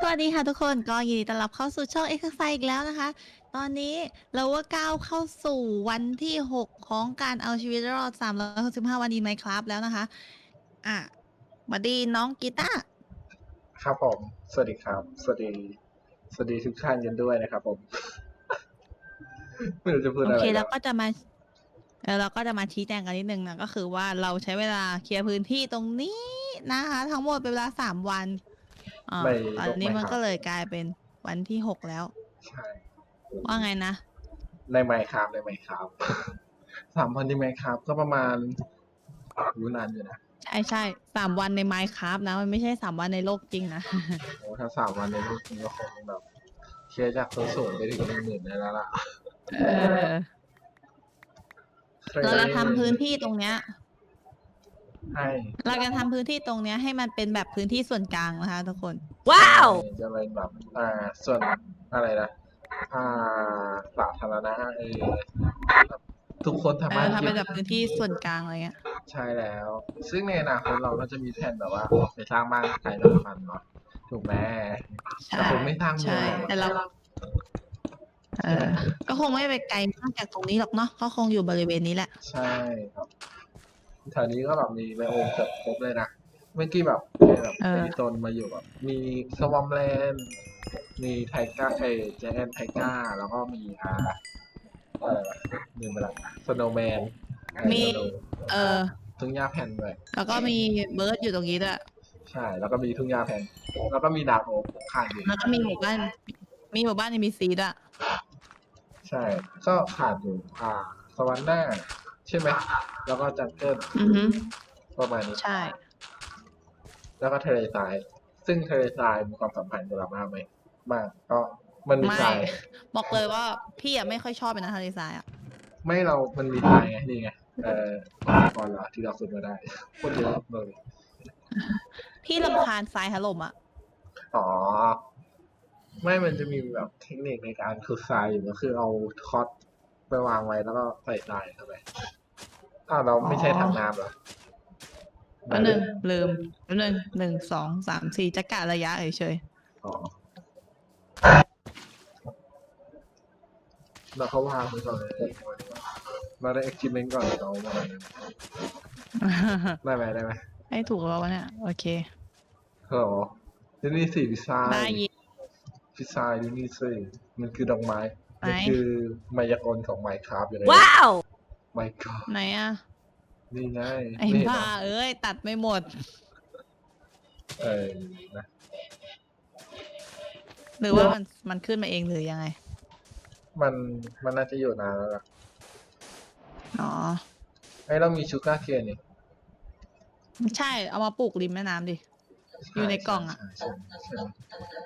สวัสดีค่ะทุกคนก็ยินดีต้อนรับเข้าสู่ช่อง Exercise อีกแล้วนะคะ ตอนนี้เราว่าก้าวเข้าสู่วันที่ 6 ของการเอาชีวิตรอด 365 วันดีไหมครับแล้วนะคะ อะมาดีน้องกีตาร์ครับผม สวัสดีครับ สวัสดี สวัสดีทุกท่านกันด้วยนะครับผม ไม่รู้จะพูดโออะไรเคแล้แล้ววก็จะมาเออเราก็จะมาชี้แจงกันนิดนึงนะก็คือว่าเราใช้เวลาเคลียร์พื้นที่ตรงนี้นะคะ ทั้งหมดเป็นเวลา 3 วัน อ่าไม่ตอนนี้ไม่มันครับก็เลยกลายเป็นวันที่6แล้ว ใช่ว่าไงนะ ในไมค์ครับในไมค์ครับสามวันที่ไมค์ครับก็ประมาณรู้นานอยู่นะใช่ใช่สามวันในไมค์ครับนะ มันไม่ใช่สามวันในโลกจริงนะ โอ้ถ้าสามวันในรูปนี้ก็คงแบบเคลียร์จากตัวสูงไปถึงหนึ่งหมื่นได้แล้วล่ะเออ เราจะทำพื้นที่ตรงเนี้ย ให้ เราจะทำพื้นที่ตรงเนี้ยให้มันเป็นแบบพื้นที่ส่วนกลางนะคะทุกคน ว้าว จะเป็นแบบอ่าส่วนอะไรนะอ่าสาธารณะเออแบบทุกคนสาเอมารอถทำเป็นแบบพื้นที่ส่วนกลางอะไรเงี้ย ใช่แล้ว ซึ่งในอนาคตเราก็จะมีแผนแบบว่าไปสร้างบ้านใครละมันเนาะถูกไหมใช่แต่ผมไม่สร้างเมืใช่ องหรอกแต่เรา เออ ก็คงไม่ไปไกลมากจากตรงนี้หรอกเนาะก็คงอยู่บริเวณนี้แหละ ใช่ครับ แถวนี้ก็แบบมีไบโอมเกือบครบเลยนะเมื่อกี้แบบมีแบบเออ มีต้นมาอยู่แบบมีสวอมแลนด์มีไทก้าเอเจแอนไทก้าแล้วก็มีอ่าอะไรวะลืมไปละสโนว์แมนมี เออ ทุ่งหญ้าแผ่นด้วยแล้วก็มีเบิร์ดอยู่ตรงนี้ด้วยใช่ แล้วก็มีทุ่งหญ้าแผ่นแล้วก็มีดาร์กโอ๊กขาดอยู่ แล้วก็มีหมู่บ้าน มีหมู่บ้านในมีซีดอะใช่ ก็ขาดอยู่ อ่า สวรรค์หน้า ใช่ไหม แล้วก็จังเกิลอือฮึประมาณนี้ ใช่ แล้วก็ทะเลทราย ซึ่งทะเลทรายมีความสัมพันธ์กับเรามากไหมมากก็มันมีไม่ ทราย บอกเลยว่าพี่อะไม่ค่อยชอบเป็นทะเลทรายอะไม่เรา มันมีทรายไง นี่ไง เอ่อก่อนละที่เราฝึกมาได้โคตรเยอะเลย พี่ลำคาญทรายถล่มอะอ๋อ ไม่มันจะมีแบบเทคนิคในการขุดทรายอยู่ก็คือเอาคอสไปวางไว้แล้วก็ใส่ทรายเข้าไป อ้าวเราไม่ใช่ถังน้ำเหรอแป๊บหนึ่งลืมแป๊บหนึ่งหนึ่งสองสามสี่จะกะระยะเฉยอ๋อเราเขาวางไปก่อนเลยเราได้ experiment ก่อนเรามาๆได้ไหมได้ไหมให้ถูกแล้ววะเนี่ยโอเคฮัลโหลที่นี่สิพิซซ่าได้ยินพิซซ่าที่นี่สิมันคือดอกไม้ ไหน มันคือมายากลของไมค์ครับอย่างไรว้าว ไมค์ครับไหนอะนี่ไงไอ้นี่เห็นบ้าปะเอ้ย ตัดไม่หมด เออนะหรือว่ามันมันขึ้นมาเองหรือยังไง มันมันน่าจะอยู่นานแล้วล่ะ อ๋อไอ้เรามีชูการ์เคนนี่ใช่เอามาปลูกริมแม่น้ำดิ อยู่ในกล่องอะใช่ใช่ใช่ใช่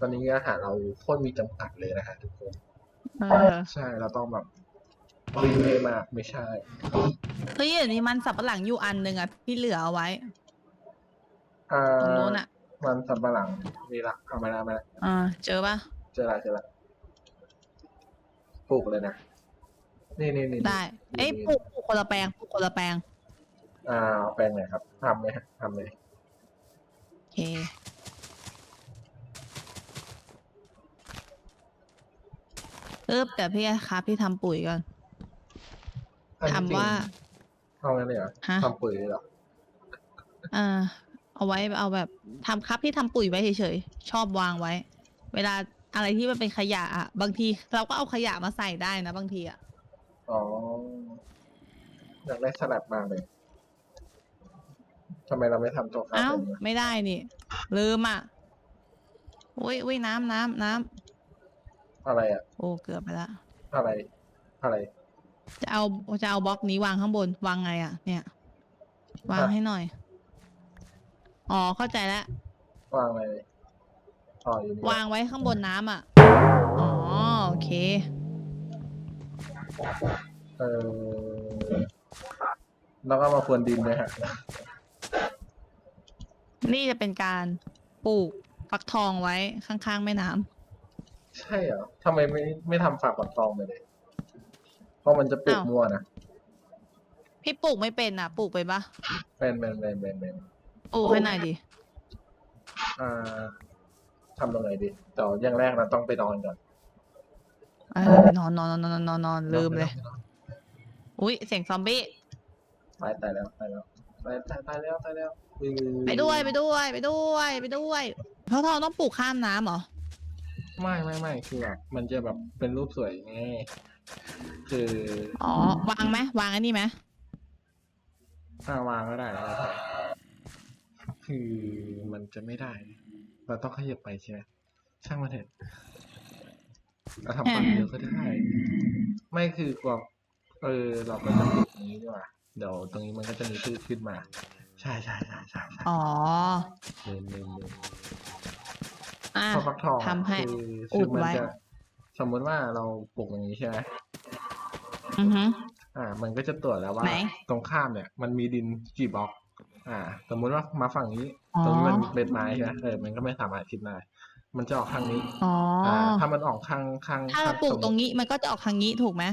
ตอนนี้อาหารเราโคตรมีจำกัดเลยนะฮะทุกคนเออใช่เราต้องแบบ รีเมย์มากไม่ใช่ เฮ้ยเดี๋ยวนี้มันสับปะหลังอยู่อันหนึ่งอะที่เหลือเอาไว้ อ่าตรงโน้นอะมันสับปะหลังมีละเอามาแล้วเอามาแล้วอ่า เจอปะเจอละเจอละปลูกเลยนะ นี่นี่นี่ได้เอ้ยปลูกปลูกคนละแปลงปลูกคนละแปลงอ่าเอาแปลงไหนครับทำไหมฮะทำเลย โอเค เอ๊บแต่พี่ครับพี่ทำปุ๋ยก่อนอันนี้จริง ถามว่าเอางั้นเลยเหรอฮะ ทำปุ๋ยเลยเหรออ่า เอาไว้เอาแบบทำครับที่ทำปุ๋ยไว้เฉยๆชอบวางไว้ เวลาอะไรที่มันเป็นขยะอะบางทีเราก็เอาขยะมาใส่ได้นะบางทีอะอ๋ออยากได้สลัดมากเลยทำไมเราไม่ทำโต๊ะข้าวเอ้าเป็นวะไม่ได้นี่ลืมอะอุ้ยอุ้ยน้ำน้ำน้ำอะไรอะ โอ้เกือบไปละอะไร อะไร จะเอาจะเอาบล็อกนี้วางข้างบนวางไงอะ เนี่ย วางอะให้หน่อย อ๋อเข้าใจแล้ววางอะไรอ๋ออยู่นี่วางไว้ข้างบนน้ำอะ อ๋อโอเค เออแล้วก็มาพรวนดินด้วยฮะนี่จะเป็นการปลูกฟักทองไว้ข้างๆแม่น้ำ ใช่เหรอทำไมไม่ไม่ทำฝากปักทองไปเลย เพราะมันจะปลูกอ้าว มั่วนะพี่ปลูกไม่เป็นอะ ปลูกไปนปะเป็นเป็นเป็นเป็นเป็นปลูกให้หน่อยดิ อ่าทำตรงไหนดีเดี๋ยวอย่างแรกเราต้องไปนอนก่อนเออนอนนอนนอนนอนนอนนอนลืมเลยไปนอนอุ้ยเสียงซอมบี้ไปตายแล้วตายแล้วตายตายตายแล้วตายแล้วอืมไปด้วยไปด้วยไปด้วยไปด้วยเพราะเราต้องปลูกข้ามน้ำเหรอ ไม่ไม่ไม่คือแบบมันจะแบบเป็นรูปสวยไง คืออ๋อ วางไหมวางอันนี้ไหมถ้าวางก็ได้แล้วแต่คือมันจะไม่ได้ เราต้องขยับไปใช่ไหมช่างมันเถอะเราทำฝั่งเดียวก็ได้ ไม่คือกว่าเออ เราก็จะปลูกอย่างนี้ดีกว่าเดี๋ยวตรงนี้มันก็จะมีพืชขึ้นมา ใช่ใช่ใช่ใช่ใช่อ๋อเล่นเล่นเล่นอะ ข้าวฟักทองอะทำให้คืออุคือดมันไว้ จะ สมมติว่าเราปลูกอย่างนี้ใช่ไหมอือฮึ อ่า มันก็จะตรวจแล้วว่าไหน ตรงข้ามเนี่ย มันมีดินกี่บล็อก อ่า สมมุติว่ามาฝั่งนี้ อ๋อตรงนี้มันเป็นไม้ใช่ไหมเออมันก็ไม่สามารถคิดได้มันจะออกทางนี้ อ๋อออ่า ถ้ามันออกข้างข้างถ้าเราข้ปลูกสมมุตรงนี้มันก็จะออกทางนี้ถูกไหม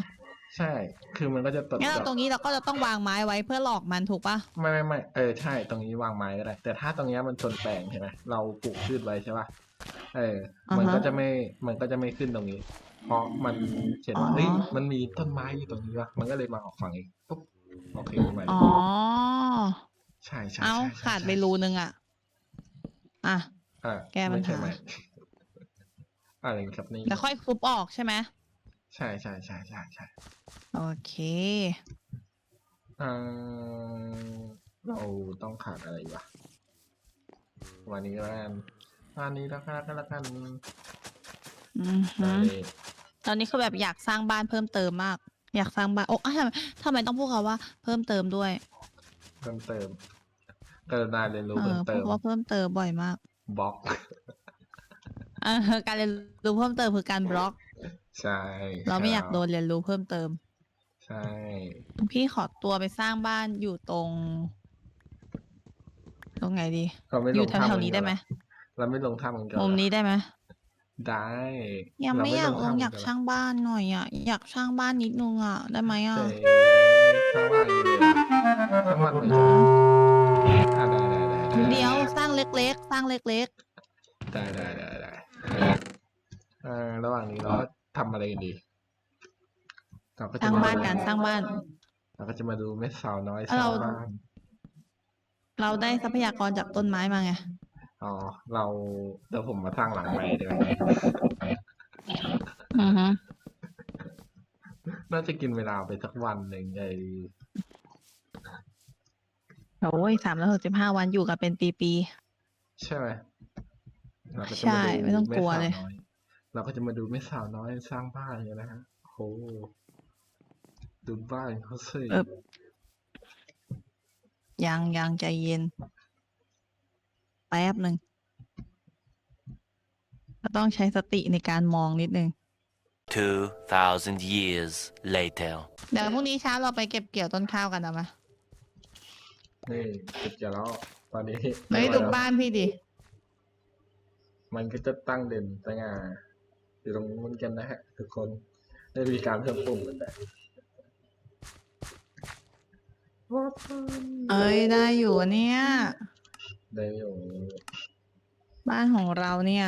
ใช่ คือมันก็จะตรวจงั้นเราแบบตรงนี้เราก็จะต้องวางไม้ไว้เพื่อหลอกมันถูกปะไม่ไม่ไม่เออใช่ ตรงนี้วางไม้ก็ได้ แต่ถ้าตรงเนี้ยมันชนแปลงใช่ไหมเราปลูกพืชไว้ใช่ป่ะ เออ มันก็จะไม่ มันก็จะไม่ขึ้นตรงนี้ เพราะมันเขียนว่า เฮ้ย มันมีต้นไม้อยู่ตรงนี้ว่ะ มันก็เลยมาออกฝั่งนี้ปุ๊บโอเคขึ้นมาเลยอ๋อ ใช่ใช่เอาใช่ใช่ขาดไปใช่รูนึงอะ อะ อะแก้ปัญหาไใช่ไหมอะไรครับนี่แล้วค่อยคุบออกใช่ไหมใช่ใช่ใช่ใช่ใช่โอเคอ่าเราต้องขาดอะไรวะ วันนี้แล้วกัน วันนี้แล้วกันก็แล้วกันอือฮึได้เลยตอนนี้คือแบบอยากสร้างบ้านเพิ่มเติมมาก อยากสร้างบ้านโอ้อะทำไมทำไมต้องพูดคำว่าเพิ่มเติมด้วยเพิ่มเติมกรุณาเรียนรู้เอเพิ่อมพูเติดมว่าเพิ่มเติมบ่อยมากบล็อกเออการเรียนรู้เพิ่มเติมคือการบล็อก ใช่ เราไม่อยากครับโดนเรียนรู้เพิ่มเติม ใช่ พี่ขอตัวไปสร้างบ้านอยู่ตรง ตรงไหนดีเราไม่อลยู่งแถถ้ำวๆนี้ได้ไหม เราไม่ลงถ้ำกันก่อนมุมนี้ได้ไหมได้ยังไม่อยากลงถ้ำอยากสร้างบ้านหน่อยอะอยากสร้างบ้านนิดนึงอะได้ไหมอะเจ๊สร้างบ้านเลยสร้างบ้านเลยอะได้ได้ได้ได้เดี๋ยวสร้างเล็ก ๆ สร้างเล็กได้ได้ได้ได้เอ่อระหว่างนี้เราทำอะไรกันดีเราก็ๆสจะร้างมบ้านกันสร้างบ้าน เราก็จะมาดูแม่สาวน้อยเราสร้างบ้านเราได้ทรัพยากรจากต้นไม้มาไง อ๋อ เราเดี๋ยวผมมาสร้างหลังใหม่ดีกว่าอือฮึน่าจะกินเวลาไปสักวันหนึ่งไอ้โอ้ยสามร้อยหกสิบห้าวันอยู่กันเป็นปีใช่ไหมเราก็จะใช่ มาดูไม่ต้องกลัวแสาเลยน้อเราก็จะมาดูแม่สาวน้อยสร้างบ้านกันนะฮะโอ้ดูบ้านเขาสิๆเออ ยังยังใจเย็น แป๊บหนึ่งก็ต้องใช้สติในการมองนิดนึง 2,000 years later. เดี๋ยวพรุ่งนี้เช้าเราไปเก็บเกี่ยวต้นข้าวกันนะมะนี่เสร็จแล้ว ตอนนี้ไม่ไหวดูแล้วบ้านพี่ดิ มันก็จะตั้งเด่นสง่าอยู่ตรงนู้นกันนะฮะ ทุกคนได้มีการเพิ่มปุ่มกันแต่เอ้ยได้อยู่เนี่ย ได้อยู่บ้านของเราเนี่ย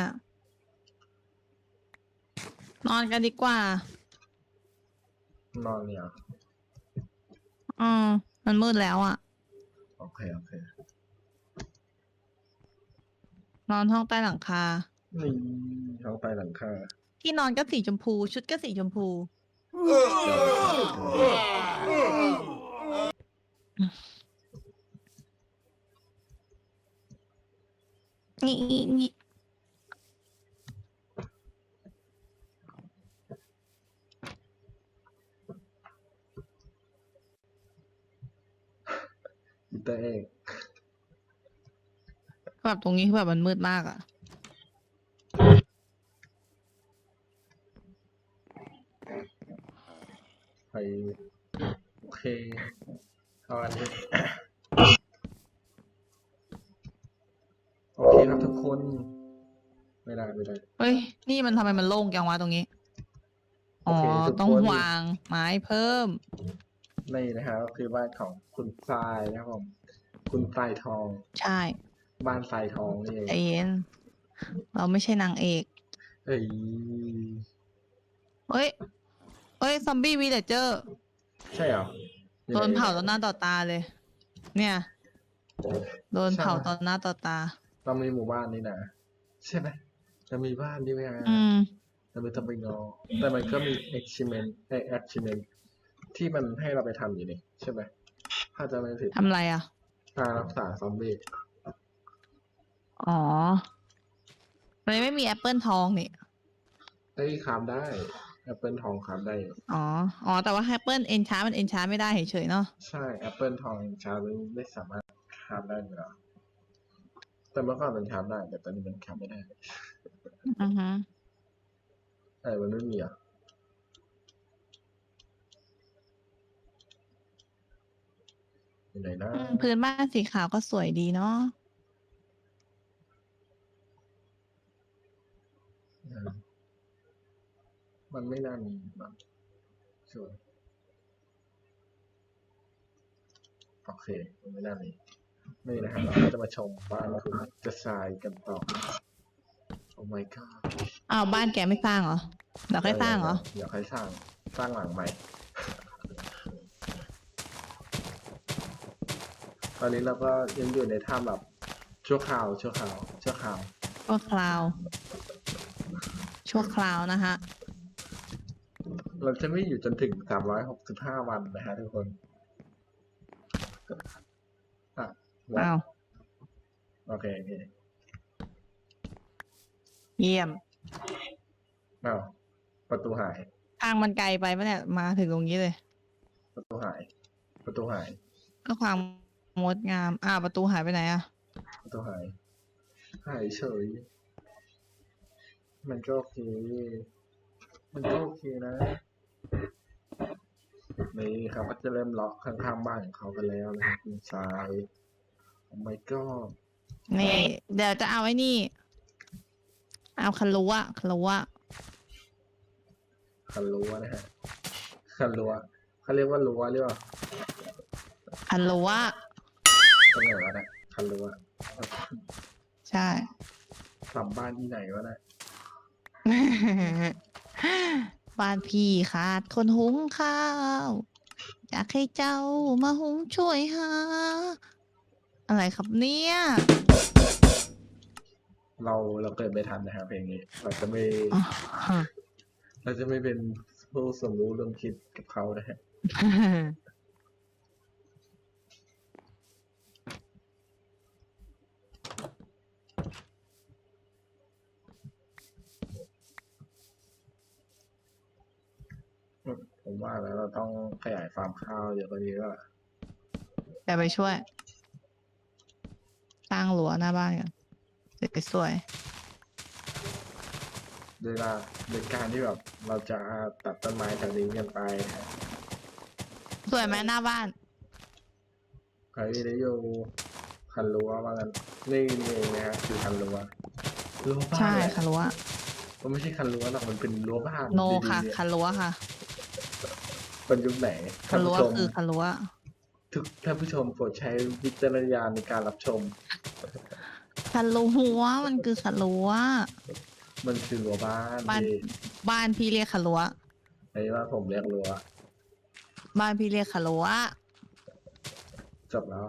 นอนกันดีกว่า นอนเนี่ยอืมมันมืดแล้วอะ่ะ โอเค โอเคนอนห้องใต้หลังคา นี่ท้องไปหลังคาที่นอนก็สีชมพู ชุดก็สีชมพูนี่นี่นี่อิ นเตอร์เอกแบบตรงนี้คือแบบมันมืดมากอะ่ะ ไปโอเคเอาอันนี้ โอเคครับทุกคน ไม่ได้ไม่ได้ เฮ้ย นี่มันทำไมมันโล่งจังวะตรงนี้โออ๋อเคทุกคน ต้องวางไม้เพิ่ม นี่นะครับคือบ้านของคุณทรายนะครับผม คุณทรายทอง ใช่บ้านทรายทองนี่เองใจเย็น เราไม่ใช่นางเอก เอ้ยเฮ้ย เฮ้ย ซอมบี้วีเลเจอร์ใช่เหรออยู่โดนไหเผาต่อหน้าต่อตาเลย เนี่ยโดนเผาต่อหน้าต่อตา เรามีหมู่บ้านนี่นะใช่ไหม จะมีบ้านนี่ไหมฮะอืม แต่มันจะไปงอ แต่มันก็มี achievement เอ้ย achievement ที่มันให้เราไปทำอยู่นี่ใช่ไหมถ้าจะไม่ผิดทำอะไรอะ การรักษาซอมบี้อ๋อ มันไม่มีแอปเปิลทองนี่เอ้ยคามได้แอปเปิลทองคามได้อยู่อ๋อ อ๋อ แต่ว่าแอปเปิลเอนชาร์มันเอนชาร์ไม่ได้เฉยๆเนาะ ใช่แอปเปิลทองชาร์จไม่สามารถคามได้อยู่แล้วแต่เมื่อก่อนมันคามได้ แต่ตอนนี้มันคามไม่ได้ อือฮึเออมันไม่มีอะ อยู่ไหนนะอืมพื้นบ้านสีขาวก็สวยดีเนาะอืมมันไม่น่ามีมั้งชัวร์โอเคมันไม่น่ามีนี่นะฮะเราก็จะมาชมบ้านคุณจะทรายกันต่อ โอ้ my god อ้าวบ้านแกไม่สร้างเหรอเดี๋ยวค่อยสร้างเหรอเดี๋ยวค่อยสร้างสร้างหลังใหม่ ตอนนี้เราก็ยังอยู่ในถ้ำแบบชั่วคราวชั่วคราวชั่วคราวชั่วคราวชั่วคราวนะฮะเราจะไม่อยู่จนถึงสามร้อยหกสิบห้าวันนะฮะทุกคนอะอ้าวโอเคโอเค เยี่ยม อ้าวประตูหาย ทางมันไกลไปปะเนี่ย มาถึงตรงนี้เลย ประตูหาย ประตูหาย ก็ความงดงามอ้าวประตูหายไปไหนอะประตูหาย หายเฉย มันก็โอเค มันก็โอเคนะ นี่เขาก็จะเริ่มล็อกข้างๆบ้านของเขากันแล้วนะครับคุณทรายโอ้ my god นี่ เดี๋ยวจะเอาไอ้นี่ เอาคารุอะคารุอะคันรั้วนะฮะคันรั้วเขาเรียกว่ารั้วเรียกว่าคารุอะตรงไหนวะเนี่ยคันรั้วใช่ทำบ้านที่ไหนวะเนะบ้านพี่ขาดคนหุงข้าว อยากให้เจ้ามาหุงช่วยหาอะไรครับเนี่ย เราเราเกิดไม่ทันนะฮะเพลงนี้ เราจะไม่ อ๋อเราจะไม่เป็นผู้สมรู้ร่วมคิดกับเขานะฮะ ผมว่าแล้วเราต้องขยายฟาร์มข้าวเยอะกว่านี้แล้วล่ะ เดี๋ยวไปช่วยสร้างรั้วหน้าบ้านกัน สวยโดยละโดยการที่แบบเราจะตัดต้นไม้แถวนี้กันไปนะฮะๆสวยไหมหน้าบ้าน ใครได้อยู่คันรั้วว่ากันนี่นี่เองนะฮะคือคันรั้วรั้วบ้านใช่แหละค่ะรั้วมันไม่ใช่คันรั้วหรอกมันเป็นรั้วบ้านโนดีๆค่ะเนี่ยคารั้วค่ะเป็นยุคไหนคาท่านรั้วผู้ชมคือคารั้ว ทุกท่านผู้ชมโปรดใช้วิจารณญาณในการรับชม คารั้วมันคือคารั้วมันคือรั้วบ้านบ้านที่บ้านพี่เรียกคารั้วไอ้ว่าผมเรียกรั้วบ้านพี่เรียกคารั้วจบแล้ว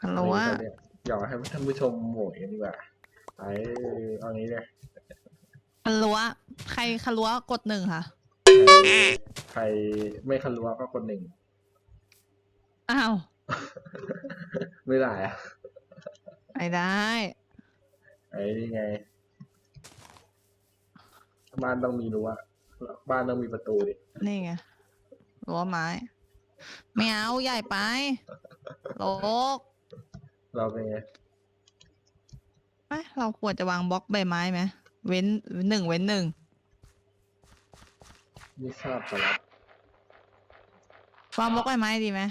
คารั้วอันนี้ก็เนี่ยอยากให้ท่านผู้ชมโหวตกันดีกว่าไอ้เอางี้เนี่ยคารั้วใครคารั้วกดหนึ่งค่ะ ใครไม่คันรั้วก็คนหนึ่ง อ้าว ไม่ได้อะ ไม่ได้ ไอ้นี่ไง บ้านต้องมีรั้วบ้านต้องมีประตูดินี่ไงรั้วไม้ ไม่เอาใหญ่ไปโลกเราเป็นไงเอ้ยเราควรจะวางบล็อกใบไม้ไหมเว้นหนึ่งเว้นหนึ่งไม่ทราบสารับวางบล็อกใบไม้ดีไหม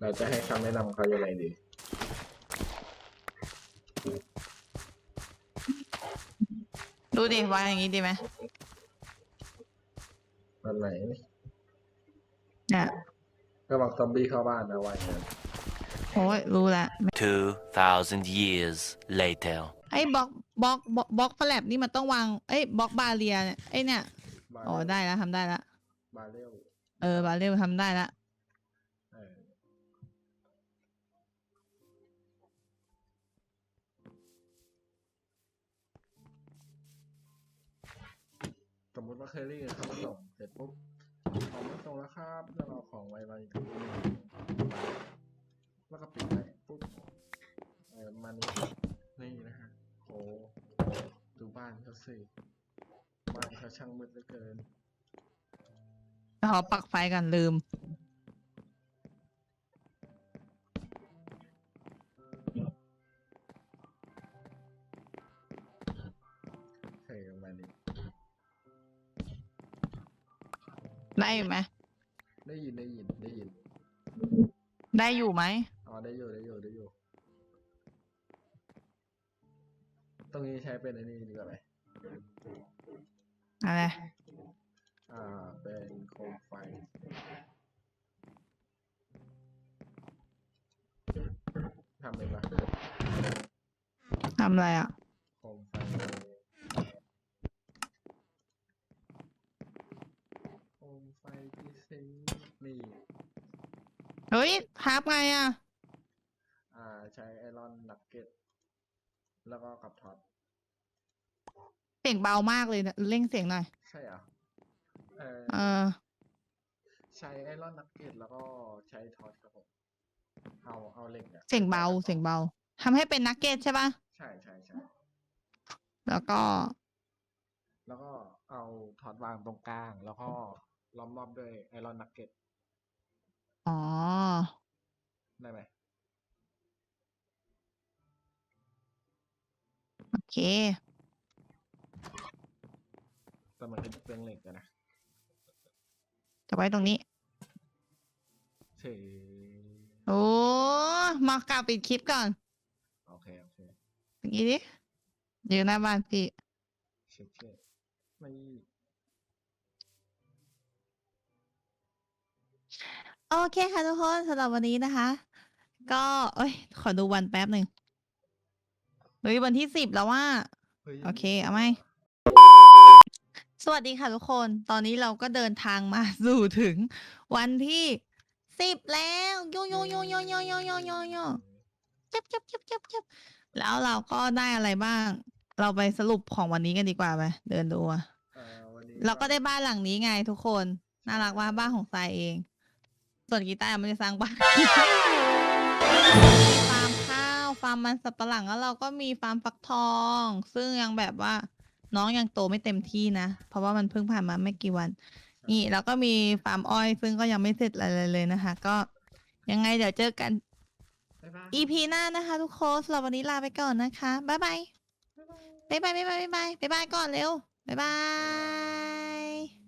เราจะให้คำแนะนำเขายังไงดี ดูดิวางอย่างนี้ดีไหมวันไหนเนี่ยระวังซอมบี้เข้าบ้านนะไว้นะโอ้ยรู้ละ2,000 years later. ไอ้บล็อกบล็อกบล็อกบล็อกแฟลปนี่มันต้องวางเอ้ยบล็อกบาเรียเนี่ยไอ้เนี่ยบาอ๋อเรลได้แล้วทำได้แล้วบาเรลเออบาเรลทำได้แล้ว สมมติว่าเคอรี่เขามาส่งเสร็จปุ๊บของมาส่งแล้วครับแล้วเราของไวไวกับที่นี่แล้วก็ปิดไปปุ๊บเออมานี่นี่นะฮะโหดูบ้านเขาสิบ้านเขาช่างมืดเหลือเกินขอปักไฟกันลืม ได้อยู่ไหมได้ยินได้ยินได้ยิน ได้อยู่ไหมอ๋อได้อยู่ได้อยู่ได้อยู่ ตรงนี้ใช้เป็นอันนี้ดีกว่าไหมอะไร อ่า เป็นโคมไฟ ทำเป็นปะทำอะไรอะ โคมไฟ โคมไฟที่ซิงค์นี่ เฮ้ย ทับไงอะ อ่า ใช้ไอรอนนักเก็ต แล้วก็กับท็อตเสียงเบามากเลยนะเร่งเสียงหน่อย ใช่เหรอเออเออ ใช้ไอรอนนักเก็ตแล้วก็ใช้ท็อตครับผมเอาเอาเหล็กอะเสียงเบา เสียงเบาทำให้เป็นนักเก็ตใช่ปะใช่ใช่ใช่แล้วก็ แล้วก็เอาท็อตวางตรงกลาง แล้วก็ล้อมรอบด้วยไอรอนนักเก็ต อ๋อ ได้ไหมโอเค แต่มันก็จะเปลืองเหล็กอะนะจะไว้ตรงนี้ เฉยโอ้มากลับปิดคลิปก่อนโอเคโอเคอย่างนี้ดิอยู่หน้าบ้านพี่เช็คเช็คไม่โอเคค่ะทุกคนสำหรับวันนี้นะคะ ก็เอ้ย ขอดูวันแป๊บหนึ่งเฮ้ยวันที่สิบแล้วว่า ฮ้ยโอเค เอาไหม สวัสดีค่ะทุกคน ตอนนี้เราก็เดินทางมาสู่ถึง วันที่สิบแล้วโยโยโยโยโยโยโยโยโยจับจับจับจับจับแล้วเราก็ได้อะไรบ้าง เราไปสรุปของวันนี้กันดีกว่าไปเดินดูอะเอ่อวันนี้เราก็ได้บ้านหลังนี้ไงทุกคน น่ารักว่าบ้านของทรายเอง ส่วนกีตาร์ยังไม่ได้สร้างบ้านมี ฟาร์มข้าวฟาร์มมันสับปะหลังแล้วเราก็มีฟาร์มฟักทอง ซึ่งยังแบบว่าน้องยังโตไม่เต็มที่นะ เพราะว่ามันเพิ่งผ่านมาไม่กี่วัน นี่แล้วก็มีฟาร์มอ้อย ซึ่งก็ยังไม่เสร็จอะไรเลยนะคะ ก็ยังไงเดี๋ยวเจอกัน บ๊ายบาย EP หน้านะคะ ทุกคนสำหรับวันนี้ลาไปก่อนนะคะบ๊ายบายบ๊ายบายบ๊ายบายบ๊ายบายบ๊ายบายก่อนเร็วบ๊ายบายบ๊ายบาย